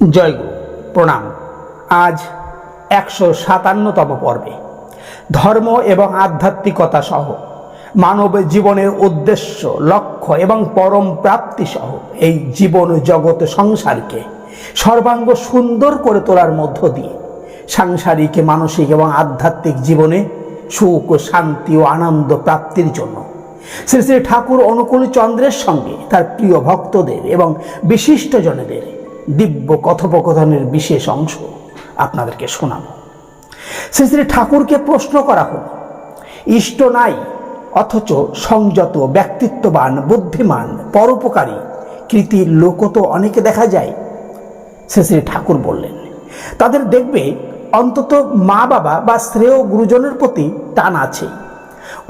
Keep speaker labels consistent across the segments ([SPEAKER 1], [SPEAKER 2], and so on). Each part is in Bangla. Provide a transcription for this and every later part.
[SPEAKER 1] জয় গুরু, প্রণাম। আজ একশো সাতান্নতম পর্বে। ধর্ম এবং আধ্যাত্মিকতা সহ মানব জীবনের উদ্দেশ্য, লক্ষ্য এবং পরম প্রাপ্তি সহ এই জীবন জগৎ সংসারকে সর্বাঙ্গ সুন্দর করে তোলার মধ্য দিয়ে সাংসারিক, মানসিক এবং আধ্যাত্মিক জীবনে সুখ, শান্তি ও আনন্দ প্রাপ্তির জন্য শ্রী শ্রী ঠাকুর অনুকূল চন্দ্রের সঙ্গে তার প্রিয় ভক্তদের এবং বিশিষ্টজনেদের দিব্য কথোপকথনের বিশেষ অংশ আপনাদেরকে শোনাব। শ্রী শ্রী ঠাকুরকে প্রশ্ন করা হল ইষ্ট নাই, অথচ সংযত, ব্যক্তিত্ববান, বুদ্ধিমান, পরোপকারী, কৃতির লোক তো অনেকে দেখা যায়, শ্রী শ্রী ঠাকুর বললেন। তাদের দেখবে অন্তত মা বাবা বা শ্রেয় গুরুজনের প্রতি টান আছে।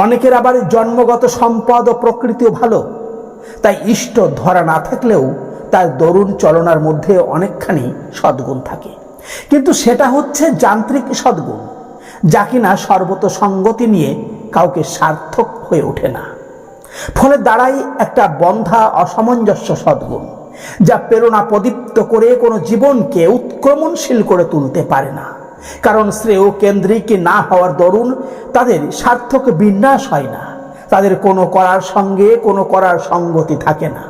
[SPEAKER 1] অনেকের আবার জন্মগত সম্পদ ও প্রকৃতিও ভালো, তাই ইষ্ট ধরা না থাকলেও তার দরুণ চলনার মধ্যে অনেকখানি সদ্গুণ থাকে। কিন্তু সেটা হচ্ছে যান্ত্রিক সদ্গুণ, যা কিনা সর্বত সঙ্গতি নিয়ে কাউকে সার্থক হয়ে ওঠে না। ফলে দাঁড়াই একটা বন্ধা অসামঞ্জস্য সদ্গুণ, যা প্রেরণা প্রদীপ্ত করে কোনো জীবনকে উৎক্রমণশীল করে তুলতে পারে না। কারণ শ্রেয় কেন্দ্রিক না হওয়ার দরুন তাদের সার্থক বিন্যাস হয় না, তাদের কোনো করার সঙ্গে কোনো করার সঙ্গতি থাকে না।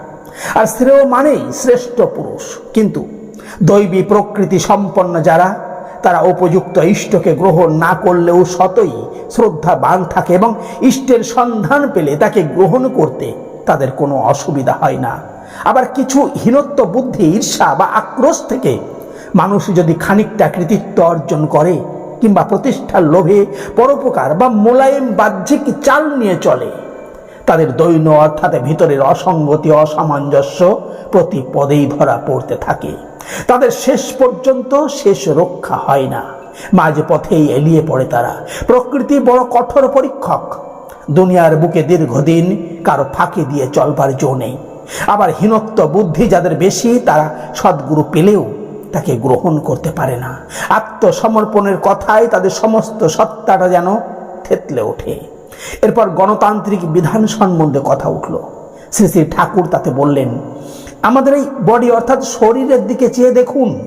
[SPEAKER 1] আর শ্রেয় মানেই শ্রেষ্ঠ পুরুষ। কিন্তু দৈবী প্রকৃতি সম্পন্ন যারা, তারা উপযুক্ত ইষ্টকে গ্রহণ না করলেও শতই শ্রদ্ধা বান থাকে এবং ইষ্টের সন্ধান পেলে তাকে গ্রহণ করতে তাদের কোনো অসুবিধা হয় না। আবার কিছু হীনত্ব বুদ্ধি, ঈর্ষা বা আক্রোশ থেকে মানুষ যদি খানিকটা কৃতিত্ব অর্জন করে কিংবা প্রতিষ্ঠার লোভে পরোপকার বা মোলায়েম বাহ্যিক চাল নিয়ে চলে তাদের দৈন অর্থাৎ ভিতরের অসঙ্গতি, অসামঞ্জস্য প্রতি পদেই ধরা পড়তে থাকে। তাদের শেষ পর্যন্ত শেষ রক্ষা হয় না। মাঝ পথেই এলিয়ে পড়ে তারা। প্রকৃতি বড় কঠোর পরীক্ষক। দুনিয়ার বুকে দীর্ঘদিন কারও ফাঁকি দিয়ে চলবার জো নেই। আবার হীনত্ব বুদ্ধি যাদের বেশি, তারা সদ্গুরু পেলেও তাকে গ্রহণ করতে পারে না। আত্মসমর্পণের কথায় তাদের সমস্ত সত্তাটা যেন থেতলে ওঠে। এরপর গণতান্ত্রিক বিধান সম্বন্ধে কথা উঠল। শ্রী শ্রী ঠাকুর তাতে বললেন, আমাদের এই বডি অর্থাৎ শরীরের দিকে চেয়ে দেখুন।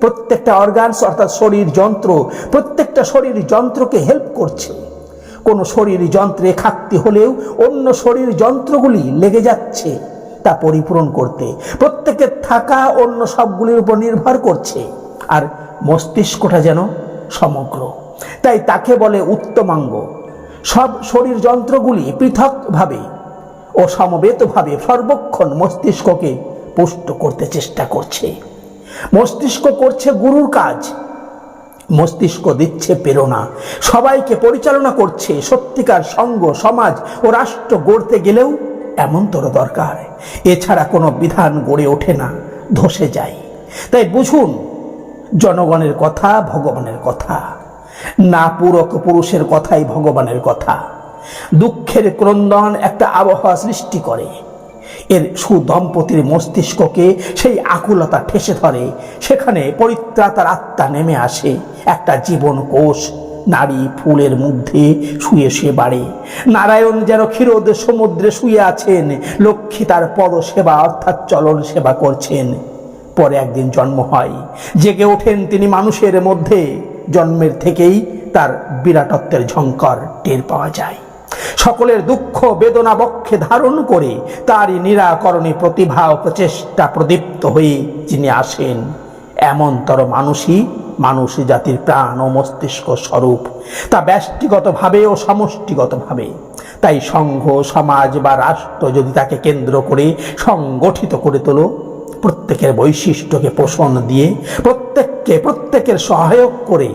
[SPEAKER 1] প্রত্যেকটা অর্গানস অর্থাৎ শরীর যন্ত্র, প্রত্যেকটা শরীর যন্ত্রকে হেল্প করছে। কোনো শরীর যন্ত্রে খাকতি হলেও অন্য শরীর যন্ত্রগুলি লেগে যাচ্ছে, তা পরিপূরণ করতে। প্রত্যেকের থাকা অন্য সবগুলির উপর নির্ভর করছে। আর মস্তিষ্কটা যেন সমগ্র। তাই তাকে বলে উত্তমাঙ্গ। সব শরীর যন্ত্রগুলি পৃথকভাবে ও সমবেতভাবে সর্বক্ষণ মস্তিষ্ককে পুষ্ট করতে চেষ্টা করছে। মস্তিষ্ক করছে গুরুর কাজ। মস্তিষ্ক দিচ্ছে প্রেরণা। সবাইকে পরিচালনা করছে সত্যিকার সঙ্গ, সমাজ ও রাষ্ট্র গড়তে গেলেও এমন তোর দরকার। এছাড়া কোনো বিধান গড়ে ওঠে না, ধসে যায়। তাই বুঝুন, জনগণের কথা ভগবানের কথা। না পূরক পুরুষের কথাই ভগবানের কথা। দুঃখের ক্রন্দন একটা আবহাওয়া সৃষ্টি করে। এর সুদম্পতির মস্তিষ্ককে সেই আকুলতা ঠেসে ধরে। সেখানে পরিত্রাতার আত্মা নেমে আসে। একটা জীবন কোষ নারী ফুলের মধ্যে শুয়ে শুয়ে বাড়ে। নারায়ণ যেন ক্ষীরোদ সমুদ্রে শুয়ে আছেন। লক্ষ্মী তার পদ সেবা অর্থাৎ চলন সেবা করছেন। পরে একদিন জন্ম হয়। জেগে ওঠেন তিনি মানুষের মধ্যে। জন্মের থেকেই তার বিরাটত্বের ঝঙ্কর টের পাওয়া যায়। সকলের দুঃখ, বেদনা, বক্ষে ধারণ করে তারই নিরাকরণে প্রতিভা ও প্রচেষ্টা প্রদীপ্ত হয়ে যিনি আসেন, এমনতর মানুষই মানুষ জাতির প্রাণ ও মস্তিষ্ক স্বরূপ। তা ব্যষ্টিগতভাবে ও সমষ্টিগতভাবে। তাই সংঘ, সমাজ বা রাষ্ট্র যদি তাকে কেন্দ্র করে সংগঠিত করে তোলো প্রত্যেকের বৈশিষ্ট্যকে পোষণ দিয়ে, প্রত্যেককে প্রত্যেকের সহায়ক করে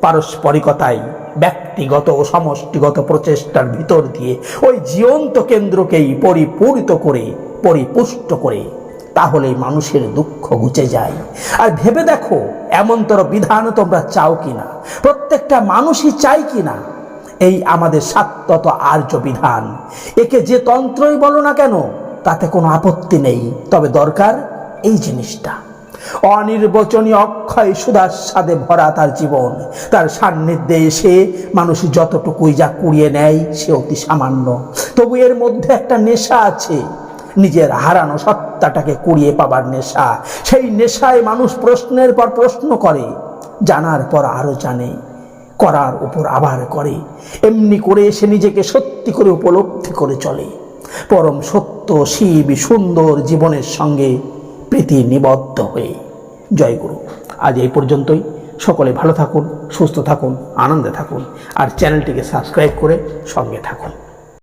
[SPEAKER 1] পারস্পরিকতায় ব্যক্তিগত ও সমষ্টিগত প্রচেষ্টার ভিতর দিয়ে ওই জীবন্ত কেন্দ্রকেই পরিপূরিত করে, পরিপুষ্ট করে তাহলে মানুষের দুঃখ ঘুচে যায়। আর ভেবে দেখো, এমনতর বিধান তোমরা চাও কিনা? প্রত্যেকটা মানুষই চাই কিনা? এই আমাদের সাত্যত আর্য বিধান। একে যে তন্ত্রই বলো না কেন তাতে কোনো আপত্তি নেই। তবে দরকার এই জিনিসটা। অনির্বচনীয় অক্ষয় সুদাস্বাদে ভরা তার জীবন। তার সান্নিধ্যে এসে মানুষ যতটুকুই যা কুড়িয়ে নেয়, সে অতি সামান্য। তবু এর মধ্যে একটা নেশা আছে। নিজের হারানো সত্তাটাকে কুড়িয়ে পাবার নেশা। সেই নেশায় মানুষ প্রশ্নের পর প্রশ্ন করে, জানার পর আরও জানে, করার উপর আবার করে। এমনি করে সে নিজেকে সত্যি করে উপলব্ধি করে চলে। পরম সত্য, শিব, সুন্দর জীবনের সঙ্গে প্রীতি নিবদ্ধ হয়ে। জয় গুরু। আজ এই পর্যন্তই। সকলে ভালো থাকুন, সুস্থ থাকুন, আনন্দে থাকুন। আর চ্যানেলটিকে সাবস্ক্রাইব করে সঙ্গে থাকুন।